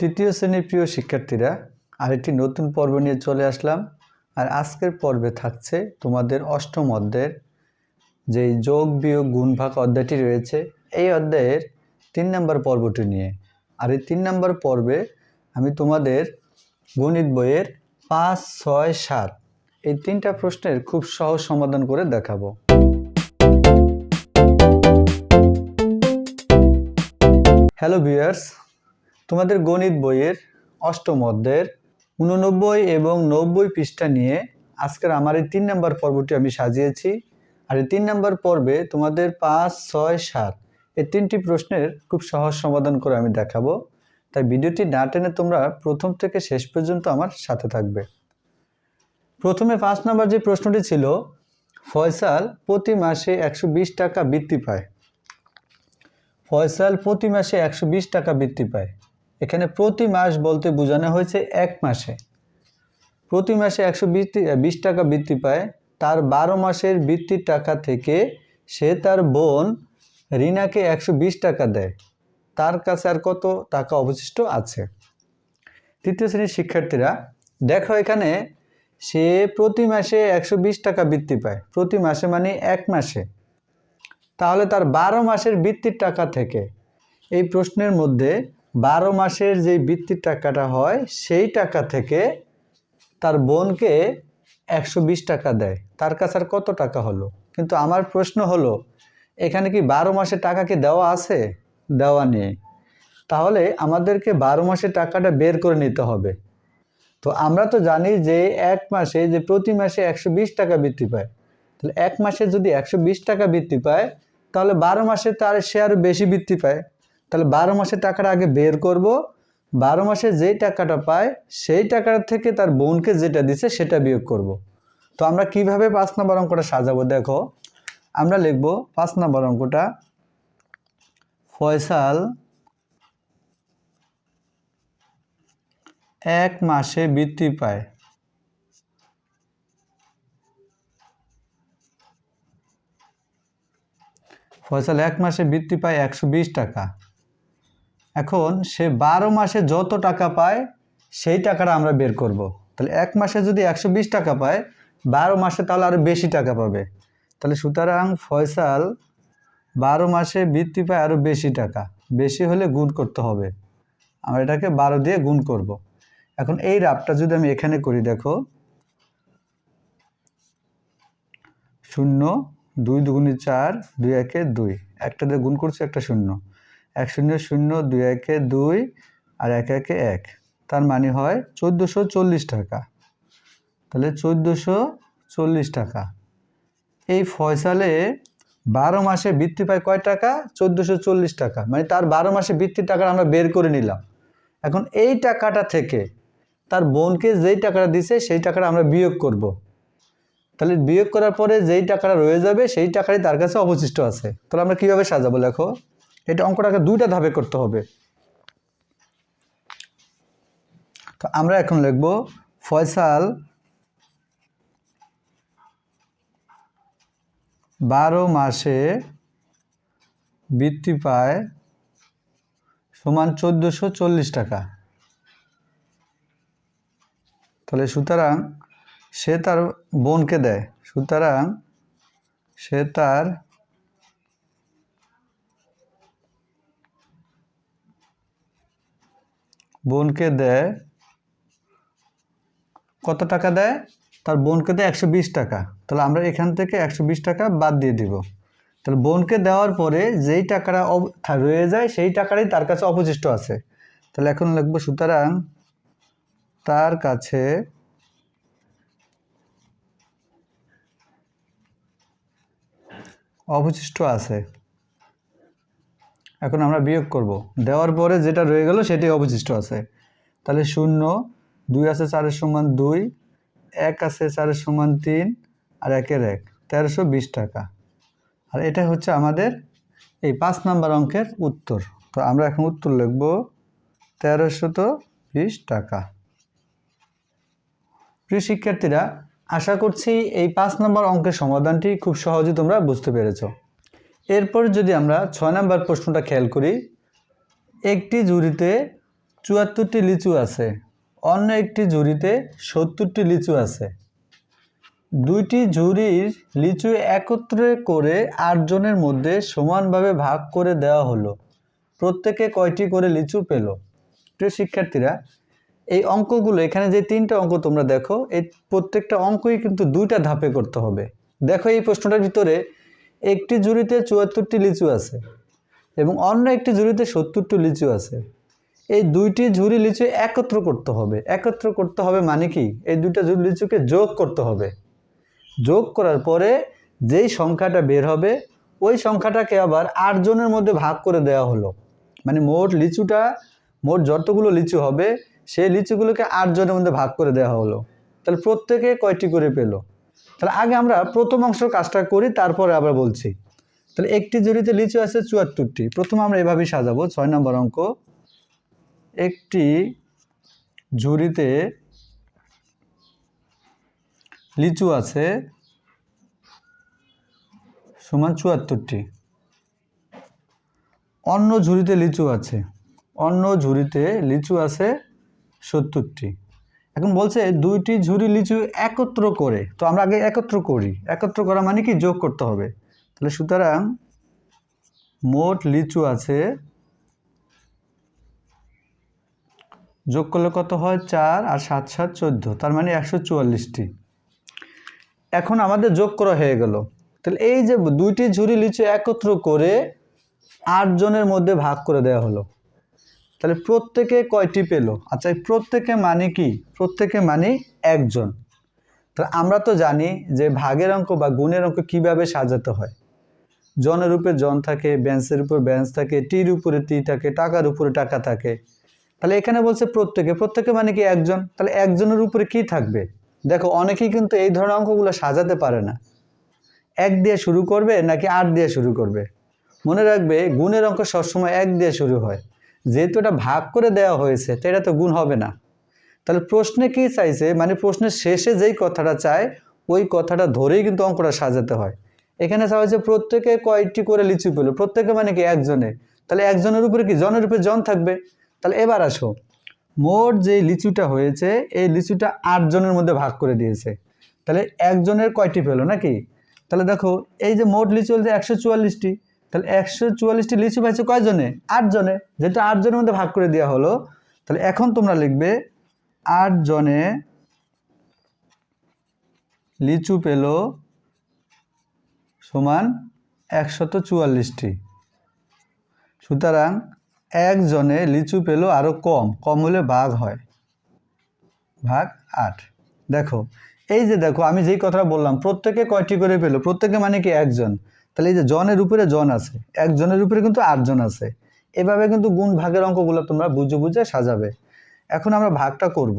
তৃতীয় শ্রেণির প্রিয় শিক্ষার্থীরা, আরেকটি নতুন পর্ব নিয়ে চলে আসলাম। আর আজকের পর্বে থাকছে তোমাদের অষ্টম অধ্যায়ের যেই যোগ, বিয়োগ গুণ ভাগ অধ্যায়টি রয়েছে। এই অধ্যায়ের তিন নম্বর পর্বটি নিয়ে। আর এই তিন নম্বর পর্বে আমি তোমাদের গণিত বইয়ের পাঁচ, ছয়, সাত এই তিনটা প্রশ্নের খুব সহজ সমাধান করে দেখাবো। হ্যালো ভিউয়ার্স তোমাদের গণিত বইয়ের অষ্টম অধ্যায়ের উননব্বই এবং নব্বই পৃষ্ঠা নিয়ে আজকের আমার এই তিন নম্বর পর্বটি আমি সাজিয়েছি। আর এই তিন নম্বর পর্বে তোমাদের পাঁচ, ছয়, সাত এই তিনটি প্রশ্নের খুব সহজ সমাধান করে আমি দেখাবো। তাই ভিডিওটি না টেনে তোমরা প্রথম থেকে শেষ পর্যন্ত আমার সাথে থাকবে। প্রথমে পাঁচ নম্বর যে প্রশ্নটি ছিল, ফয়সাল প্রতি মাসে একশো বিশ টাকা বৃত্তি পায়। ফয়সাল প্রতি মাসে একশো বিশ টাকা বৃত্তি পায়। এখানে প্রতি মাস বলতে বোঝানো হয়েছে এক মাসে। প্রতি মাসে একশো বিশ টাকা বৃত্তি পায়। তার বারো মাসের বৃত্তির টাকা থেকে সে তার বোন রিনাকে একশো বিশ টাকা দেয়। তার কাছে আর কত টাকা অবশিষ্ট আছে? তৃতীয় শ্রেণির শিক্ষার্থীরা, দেখো এখানে সে প্রতি মাসে একশো বিশ টাকা বৃত্তি পায়। প্রতি মাসে মানে এক মাসে। তাহলে তার বারো মাসের বৃত্তির টাকা থেকে এই প্রশ্নের মধ্যে বারো মাসের যে বৃত্তির টাকাটা হয়, সেই টাকা থেকে তার বোনকে একশো বিশ টাকা দেয়। তার কাছে আর কত টাকা হলো? কিন্তু আমার প্রশ্ন হলো, এখানে কি বারো মাসে টাকা কি দেওয়া আছে? দেওয়া নেই। তাহলে আমাদেরকে বারো মাসে টাকাটা বের করে নিতে হবে। তো আমরা তো জানি যে এক মাসে, যে প্রতি মাসে একশো বিশ টাকা বৃত্তি পায়। তাহলে এক মাসে যদি একশো বিশ টাকা বৃত্তি পায়, তাহলে বারো মাসে তার সে আরও বেশি বৃত্তি পায়। তাহলে বারো মাসের টাকাটা আগে বের করব। বারো মাসে যেই টাকাটা পায়, সেই টাকার থেকে তার বোনকে যেটা দিছে সেটা বিয়োগ করব। তো আমরা কীভাবে পাঁচ নম্বর অঙ্কটা সাজাবো দেখো। আমরা লিখব পাঁচ নম্বর অঙ্কটা, ফয়সাল এক মাসে বৃত্তি পায়। ফয়সাল এক মাসে বৃত্তি পায় একশো বিশ টাকা। এখন সে বারো মাসে যত টাকা পায়, সেই টাকাটা আমরা বের করব। তাহলে এক মাসে যদি একশো বিশ টাকা পায়, বারো মাসে তাহলে আরও বেশি টাকা পাবে। তাহলে সুতরাং ফয়সাল বারো মাসে বৃত্তি পায় আরও বেশি টাকা। বেশি হলে গুণ করতে হবে। আমরা এটাকে বারো দিয়ে গুণ করব। এখন এই রাপটা যদি আমি এখানে করি, দেখো। শূন্য, দুই দুগুণে চার, দুই একে দুই। একটা দিয়ে গুণ করছে, একটা শূন্য। এক শূন্য শূন্য দুই একে দুই আর এক একে এক। তার মানে হয় চোদ্দোশো চল্লিশ টাকা। তাহলে চোদ্দোশো চল্লিশ টাকা। এই ফয়সালে বারো মাসে বৃত্তি পায় কয় টাকা? চোদ্দোশো চল্লিশ টাকা। মানে তার বারো মাসে বৃত্তির টাকা আমরা বের করে নিলাম। এখন এই টাকাটা থেকে তার বোনকে যেই টাকাটা দিছে, সেই টাকাটা আমরা বিয়োগ করব। তাহলে বিয়োগ করার পরে যেই টাকাটা রয়ে যাবে, সেই টাকাই তার কাছে অবশিষ্ট আছে। তাহলে আমরা কীভাবে সাজাবো লেখো? এটা অঙ্কটাকে দুইটা ধাপে করতে হবে। তো আমরা এখন লিখব ফয়সাল বারো মাসে বৃত্তি পায় সমান চোদ্দোশো চল্লিশ টাকা। তাহলে সুতরাং সে তার বোনকে দেয়, সুতরাং সে তার বোনকে দেয়, কত টাকা দেয়? তার বোনকে দেয় একশো বিশ টাকা। তাহলে আমরা এখান থেকে একশো বিশ টাকা বাদ দিয়ে দিব। তাহলে বোনকে দেওয়ার পরে যেই টাকাটা রয়ে যায়, সেই টাকাটাই তার কাছে অবশিষ্ট আছে। তাহলে এখন লিখব, সুতরাং তার কাছে অবশিষ্ট আছে। এখন আমরা বিয়োগ করব। দেওয়ার পরে যেটা রয়ে গেল সেটি অবশিষ্ট আছে। তাহলে শূন্য, দুই আছে চারের সমান দুই, এক আছে চারের সমান তিন, আর একের এক। তেরোশো বিশ টাকা। আর এটা হচ্ছে আমাদের এই পাঁচ নাম্বার অঙ্কের উত্তর। তো আমরা এখন উত্তর লিখব তেরোশত বিশ টাকা। প্রিয় শিক্ষার্থীরা, আশা করছি এই পাঁচ নম্বর অঙ্কের সমাধানটি খুব সহজে তোমরা বুঝতে পেরেছ। এরপর যদি আমরা ছয় নম্বর প্রশ্নটা খেয়াল করি, একটি জুড়িতে চুয়াত্তরটি লিচু আছে, অন্য একটি ঝুড়িতে সত্তরটি লিচু আছে। দুইটি ঝুড়ির লিচু একত্রে করে আটজনের মধ্যে সমানভাবে ভাগ করে দেওয়া হলো। প্রত্যেকে কয়টি করে লিচু পেল? প্রিয় শিক্ষার্থীরা, এই অঙ্কগুলো, এখানে যে তিনটা অঙ্ক তোমরা দেখো, এই প্রত্যেকটা অঙ্কই কিন্তু দুইটা ধাপে করতে হবে। দেখো এই প্রশ্নটার ভিতরে একটি ঝুড়িতে চুয়াত্তরটি লিচু আছে এবং অন্য একটি ঝুড়িতে সত্তরটি লিচু আছে। এই দুইটি ঝুড়ি লিচু একত্র করতে হবে। একত্র করতে হবে মানে কি? এই দুইটা ঝুড়ি লিচুকে যোগ করতে হবে। যোগ করার পরে যেই সংখ্যাটা বের হবে, ওই সংখ্যাটাকে আবার আটজনের মধ্যে ভাগ করে দেওয়া হলো। মানে মোট লিচুটা, মোট যতগুলো লিচু হবে, সেই লিচুগুলোকে আটজনের মধ্যে ভাগ করে দেওয়া হলো। তাহলে প্রত্যেকে কয়টি করে পেল? তাহলে আগে আমরা প্রথম অংশের কাজটা করি, তারপরে আবার বলছি। তাহলে একটি ঝুড়িতে লিচু আছে চুয়াত্তরটি। প্রথম আমরা এভাবেই সাজাবো, ছয় নম্বর অঙ্ক। একটি ঝুড়িতে লিচু আছে সমান চুয়াত্তরটি। অন্য ঝুড়িতে লিচু আছে, অন্য ঝুড়িতে লিচু আছে সত্তরটি। এখন বলছে দুইটি ঝুড়ি লিচু একত্র করে। তো আমরা আগে একত্র করি। একত্র করা মানে কি? যোগ করতে হবে। তাহলে সুতরাং মোট লিচু আছে, যোগ করলে কত হয়? চার আর সাত সাত, চোদ্দ। তার মানে একশো চুয়াল্লিশটি। এখন আমাদের যোগ করা হয়ে গেল। তাহলে এই যে দুইটি ঝুড়ি লিচু একত্র করে আটজনের মধ্যে ভাগ করে দেওয়া হলো। তাহলে প্রত্যেকে কয়টি পেল? আচ্ছা প্রত্যেকে মানে কি? প্রত্যেকে মানে একজন। তাহলে আমরা তো জানি যে ভাগের অঙ্ক বা গুণের অঙ্ক কীভাবে সাজাতে হয়। জনের উপরে জন থাকে বেঞ্চের উপর বেঞ্চ থাকে, টির উপরে টি থাকে, টাকার উপরে টাকা থাকে। তাহলে এখানে বলছে প্রত্যেকে। প্রত্যেকে মানে কি একজন? তাহলে একজনের উপরে কি থাকবে? দেখো, অনেকেই কিন্তু এই ধরনের অঙ্কগুলো সাজাতে পারে না। এক দিয়ে শুরু করবে নাকি আট দিয়ে শুরু করবে? মনে রাখবে, গুণের অঙ্ক সবসময় এক দিয়ে শুরু হয়। যেহেতু এটা ভাগ করে দেওয়া হয়েছে, তো এটা তো গুণ হবে না। তাহলে প্রশ্নে কি চাইছে? মানে প্রশ্নের শেষে যেই কথাটা চায়, ওই কথাটা ধরেই কিন্তু অঙ্কটা সাজাতে হয়। এখানে চাওয়া হয়েছে প্রত্যেকে কয়েকটি করে লিচু পেল? প্রত্যেকে মানে কি একজনে? তাহলে একজনের উপরে কি জনের উপরে জন থাকবে? তাহলে এবার আসো। মোট যে লিচুটা হয়েছে, এই লিচুটা আটজনের মধ্যে ভাগ করে দিয়েছে। তাহলে একজনের কয়টি পেল নাকি? তাহলে দেখো, এই যে মোট লিচু হচ্ছে একশো চুয়াল্লিশটি। তাহলে একশো চুয়াল্লিশটি লিচু পাইছে কয়জনে? আটজনে। যেটা আটজনের মধ্যে ভাগ করে দেওয়া হলো, তাহলে এখন তোমরা লিখবে, আটজনে লিচু পেল সমান একশত চুয়াল্লিশটি। সুতরাং একজনে লিচু পেল আরও কম কম হলে ভাগ হয়। ভাগ আট। দেখো, এই যে দেখো, আমি যেই কথাটা বললাম, প্রত্যেকে কয়টি করে পেল? প্রত্যেকে মানে কি একজন? তাহলে এই যে জনের উপরে জন আছে, একজনের উপরে কিন্তু আটজন আছে, এভাবে কিন্তু গুণ ভাগের অঙ্কগুলো তোমরা বুঝে বুঝে সাজাবে। এখন আমরা ভাগটা করব।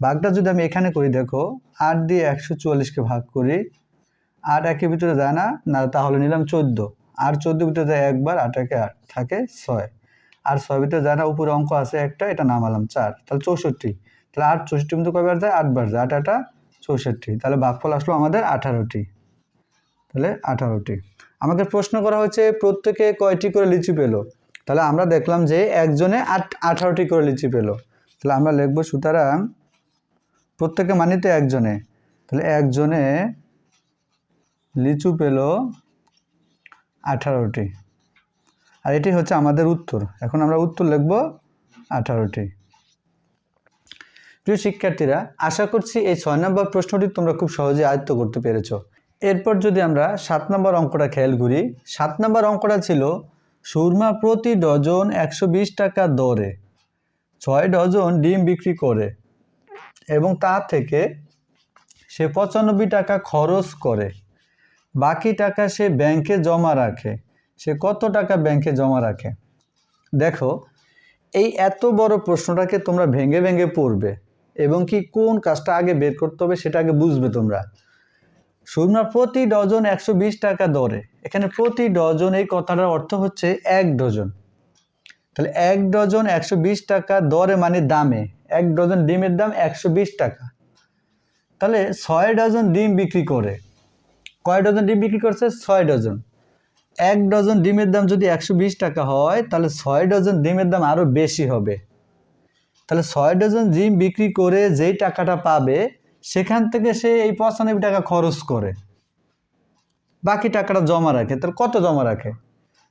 ভাগটা যদি আমি এখানে করি, দেখো, আট দিয়ে একশো চুয়াল্লিশকে ভাগ করি, আট একের ভিতরে যায় না না, তাহলে নিলাম চোদ্দ। আর চোদ্দ ভিতরে যায় একবার আট একে আট থাকে ছয়। আর ছয় ভিতরে যায় না, উপরে অঙ্ক আছে একটা, এটা নামালাম চার, তাহলে চৌষট্টি। তাহলে আট চৌষট্টি কিন্তু কয়বার যায়? আটবার যায়। আট, আটা, চৌষট্টি। তাহলে ভাগফল আসলো আমাদের আঠারোটি। তাহলে আঠারোটি। আমাকে প্রশ্ন করা হচ্ছে প্রত্যেকে কয়টি করে লিচু পেল? তাহলে আমরা দেখলাম যে একজনে আট, আঠারোটি করে লিচু পেল। তাহলে আমরা লিখব, সুতরাং প্রত্যেকে মানিতে একজনে। তাহলে একজনে লিচু পেল আঠারোটি। আর এটি হচ্ছে আমাদের উত্তর। এখন আমরা উত্তর লিখব আঠারোটি। প্রিয় শিক্ষার্থীরা, আশা করছি এই ছয় নম্বর প্রশ্নটি তোমরা খুব সহজে আয়ত্ত করতে পেরেছ। এরপর যদি আমরা সাত নম্বর অঙ্কটা খেয়াল করি, সাত নম্বর অঙ্কটা ছিল সুরমা প্রতি ডজন একশো বিশ টাকা দরে, ছয় ডজন ডিম বিক্রি করে এবং তা থেকে সে পঁচানব্বই টাকা খরচ করে। বাকি টাকা সে ব্যাংকে জমা রাখে। সে কত টাকা ব্যাংকে জমা রাখে? দেখো, এই এত বড় প্রশ্নটাকে তোমরা ভেঙে ভেঙে পড়বে এবং কি কোন কাজটা আগে বের করতে হবে সেটা আগে বুঝবে তোমরা। সুরমা প্রতি ডজন একশো বিশ টাকা দরে। এখানে প্রতি ডজন এই কথাটার অর্থ হচ্ছে এক ডজন। তাহলে এক ডজন একশো বিশ টাকা দরে মানে দামে। এক ডজন ডিমের দাম একশো বিশ টাকা। তাহলে ছয় ডজন ডিম বিক্রি করে। কয় ডজন ডিম বিক্রি করছে? ছয় ডজন। এক ডজন ডিমের দাম যদি একশো বিশ টাকা হয়, তাহলে ছয় ডজন ডিমের দাম আরও বেশি হবে। তাহলে ছয় ডজন ডিম বিক্রি করে যেই টাকাটা পাবে সেখান থেকে সে এই পঁচানব্বই টাকা খরচ করে। বাকি টাকাটা জমা রাখে। তাহলে কত জমা রাখে?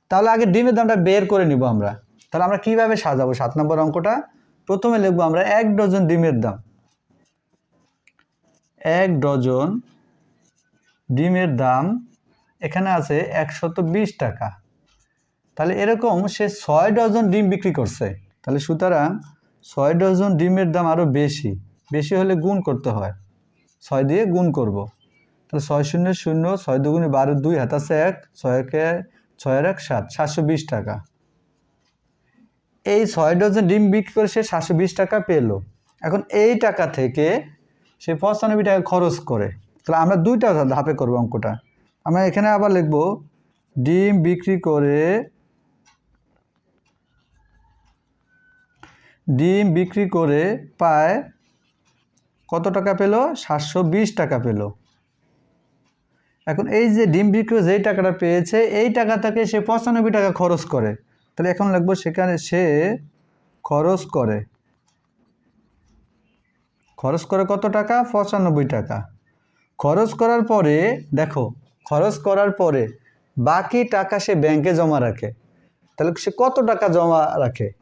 তাহলে আগে ডিমের দামটা বের করে নিব আমরা। তাহলে আমরা কীভাবে সাজাবো? সাত নম্বর অঙ্কটা। প্রথমে লিখব আমরা এক ডজন ডিমের দাম। এক ডজন ডিমের দাম এখানে আছে একশত বিশ টাকা। তাহলে এরকম সে ছয় ডজন ডিম বিক্রি করছে। তাহলে সুতরাং ছয় ডজন ডিমের দাম আরও বেশি। বেশি হলে গুণ করতে হয়। ছয় দিয়ে গুণ করব। তাহলে ছয় শূন্য শূন্য ছয় দুগুণে বারো দুই, হাত আছে এক, ছয় একে ছয়ের এক, সাত, সাতশো বিশ টাকা। এই ছয় ডজন ডিম বিক্রি করে সে সাতশো বিশ টাকা পেল। এখন এই টাকা থেকে সে পঁচানব্বই টাকা খরচ করে। তাহলে আমরা দুইটা ধাপে করব অঙ্কটা। আমরা এখানে আবার লিখব, ডিম বিক্রি করে ডিম বিক্রি করে পায় কত টাকা পেল? সাতশো বিশ টাকা পেল। এখন এই যে ডিম বিক্রি করে যেই টাকাটা পেয়েছে, এই টাকা থেকে সে পঁচানব্বই টাকা খরচ করে। তাহলে এখন লিখব সেখানে সে খরচ করে। খরচ করে কত টাকা? পঁচানব্বই টাকা। খরচ করার পরে, দেখো, খরচ করার পরে বাকি টাকা সে ব্যাংকে জমা রাখে। তাহলে সে কত টাকা জমা রাখে?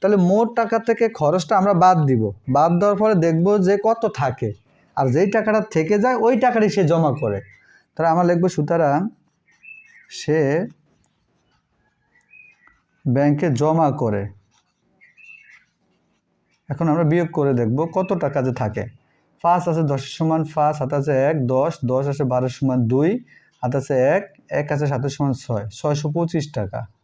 তাহলে মোট টাকা থেকে খরচটা আমরা বাদ দিব। বাদ দেওয়ার পরে দেখব যে কত থাকে। আর যেই টাকাটা থেকে যায়, ওই টাকাটাই সে জমা করে। তাহলে আমরা লিখব, সুতরাং সে ব্যাংকে জমা করে। এখন আমরা বিয়োগ করে দেখব কত টাকা যে থাকে। পাঁচ আছে দশের সমান পাঁচ হাত আছে এক, দশ দশ আছে বারোর সমান দুই হাত আছে এক এক আছে সাতের সমান ছয়। ছয়শো পঁচিশ টাকা।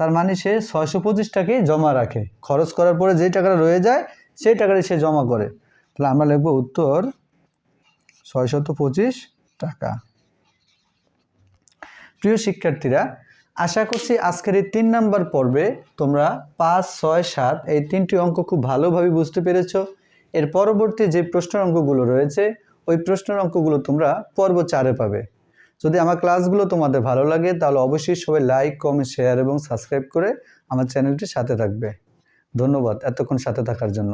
তার মানে সে ছয়শো পঁচিশ টাকাই জমা রাখে। খরচ করার পরে যেই টাকাটা রয়ে যায়, সেই টাকাটাই সে জমা করে। তাহলে আমরা লিখব উত্তর ছয়শত পঁচিশ টাকা। প্রিয় শিক্ষার্থীরা, আশা করছি আজকের এই তিন নাম্বার পর্বে তোমরা পাঁচ, ছয়, সাত এই তিনটি অঙ্ক খুব ভালোভাবে বুঝতে পেরেছ। এর পরবর্তী যে প্রশ্নের অঙ্কগুলো রয়েছে, ওই প্রশ্নের অঙ্কগুলো তোমরা পর্ব চারে পাবে। যদি আমার ক্লাসগুলো তোমাদের ভালো লাগে, তাহলে অবশ্যই সবাই লাইক কমেন্ট শেয়ার এবং সাবস্ক্রাইব করে আমার চ্যানেলটির সাথে থাকবে। ধন্যবাদ এতক্ষণ সাথে থাকার জন্য।